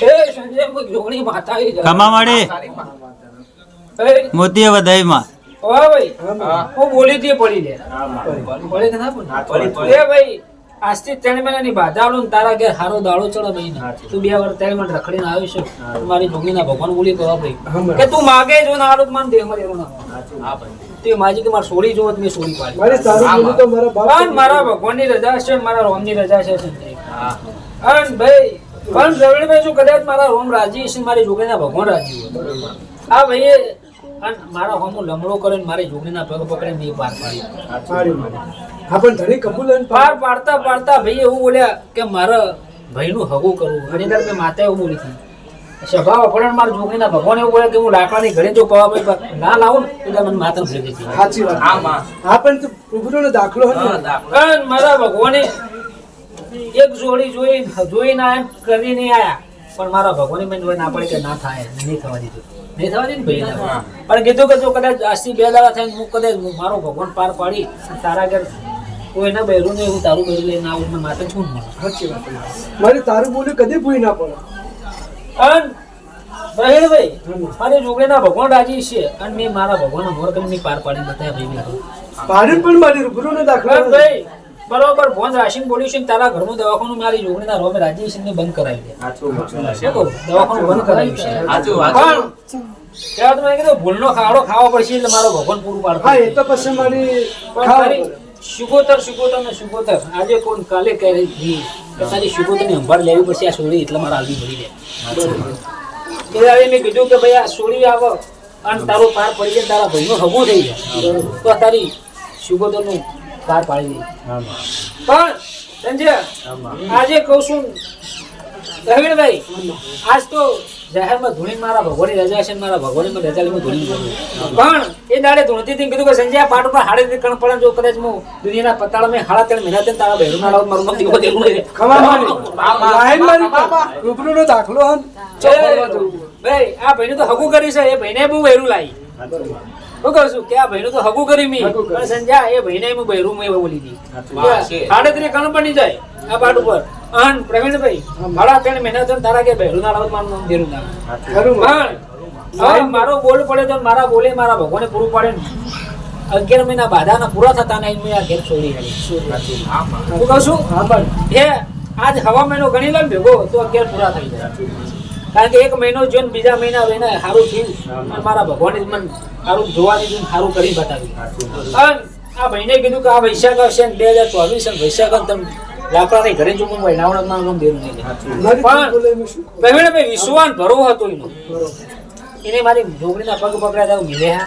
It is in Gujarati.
એ સંજય કોઈ જોગણી માતા વધાઈમાં. વાહ હું બોલી તે પડી લે. પડી કે ના પડી? એ ભાઈ આજથી ત્રણ મહિનાની બાધા ને તારા ઘેર હારો દાડો ચડો નહીં તું બે વાર ત્રણ મહિના રખડીને આવ્યો છે તું મારી જોગીના ભગવાન બોલી કરવા ભાઈ. કે તું માગે જો ને આલું માન દે માં એવું ના તે માજી કે મારે સોળી જોવો તો મેં સોળી પાડી. મારે સારું મારા ભગવાન પણ મારા ભગવાનની રજા છે મારા રોમની રજા છે અને ભાઈ પણ દ્રવિડભાઈ જો કદાચ મારા રોમ રાજી છે મારી જોગણીના ભગવાન રાજી હોય. આ ભાઈએ મારા હોમો લમડો કરીને મારી જોગણીના પગ પકડીને મેં પાર પાડી. પાડી હા પણ ધણી કબૂલ પાર પાડતા પાડતા ભાઈ એવું બોલ્યા કે મારા ભાઈનું હગું કરવું. ઘણી વાર મેં માતા એવું બોલી હતી. સ્વભાવ અપહરણ મારા જોગણીના ભગવાન એવું બોલ્યા કે હું લાકડાની ઘરે જો પવા ભાઈ ના લાવું ને એટલે મને માતા ભૂલી ગઈ. સાચી વાત. હા પણ પ્રભુનો દાખલો હતો. મારા ભગવાને એક જોડી જોઈ જોઈને આયા કરીને આયા. પણ મારા ભગવાને મને ના પડે કે ના થાય નહીં થવા દીધું. નહીં થવા દીધું ભાઈ પણ કીધું કે જો કદાચ આજથી બે દાડા થઈને હું કદાચ મારો ભગવાન પાર પાડી તારા ઘર કોઈ ના બહેરું નહીં હું તારું બહેરું લઈને આવું મને માથે શું મારી સાચી વાત મારે તારું બોલ્યું કદી ભૂઈ ના પડે. અને ભાઈ મારી જોગણીના ભગવાન રાજી છે અને મેં મારા ભગવાન મોર કરીને પાર પાડી બતાવ્યા ભાઈ મેં. પણ મારી રૂબરૂનો દાખલો પણ ભાઈ બરોબર ફોન રાશિન બોલ્યું છે ને તારા ઘરનું દવાખાનું મારી જોગણીના રોમે રાજી છે ને બંધ કરાવી દે. દવાખાનું બંધ કરાવ્યું છે. પણ ત્યાં તો મેં કીધું ભૂલનો ખાડો ખાવો પડશે એટલે મારો ભગવાન પૂરું પાડતો એ તો પછી મારી શુગોતર શુગોતર ને શુગોતર આજે કોણ કાલે કહે તારી શુગોતરની લેવી પડશે આ સોળી એટલે મારા આવી મળી જાય ત્યારે મેં કીધું કે ભાઈ આ સોળી આવો અને તારો પાર પડી જાય તારા ભાઈનો હગું થઈ જાય. તો તારી શુગોતરનું પાર પાડી દે. પણ સંજય આજે કહું છું પ્રવીણભાઈ આજ તો જાહેરમાં ધૂણી મારા ભગવાનની રજા છે મારા ભગવાનની રજા લઈને ધૂણી. પણ એ દાડે ધૂણતી હતી કીધું કે સંજય આ પાટ ઉપર હાડે થી કણ પડે જો કદાચ હું દુનિયાના પતાળા મેં હાડા ત્રણ મહિના થઈને તારા બહેરું ના લાવું મારું મત દીવો દેવું નહીં ખબર મારી મારી દાખલો હન. ભાઈ આ ભાઈને તો હગું કરી છે એ ભાઈને બહુ વહેરું લાવી શું કરશું કે આ ભાઈનું તો હગું કરી મી. હગું કરી. એ ભાઈને હું બહેરું મેં બોલી હતી હાડે કણ બની જાય આ પાટ ઉપર. અન પ્રવીણભાઈ હાડા ત્રણ મહિના થઈને તારા કે બહેરું ના લાવું મારું નામ દેરું ના ખરું પણ મારો બોલ પડે તો મારા બોલે મારા ભગવાને પૂરું પાડે ને. અગિયાર મહિના બાધાના પૂરા થતા નહીં મેં આ ઘેર છોડી આવી. હું કહું છું હા આજ હવા મહિનો ગણી લે ભેગો તો અગિયાર પૂરા થઈ જાય. કારણ કે એક મહિનો જો ને બીજા મહિના રહીને સારું થયું. મારા ભગવાને મને સારું જોવા દીધું સારું કરી બતાવ્યું. આ ભાઈને કીધું કે આ વૈશાખ આવશે ને બે હજાર ચોવીસ વૈશાખ તમે લાકડાની ઘરે જો હું વૈનાવડમાં નહીં પણ એમ વિશ્વાસ ભરો હતો એનો. એને મારી નોકરીના પગ પકડ્યા હતા મિલે હા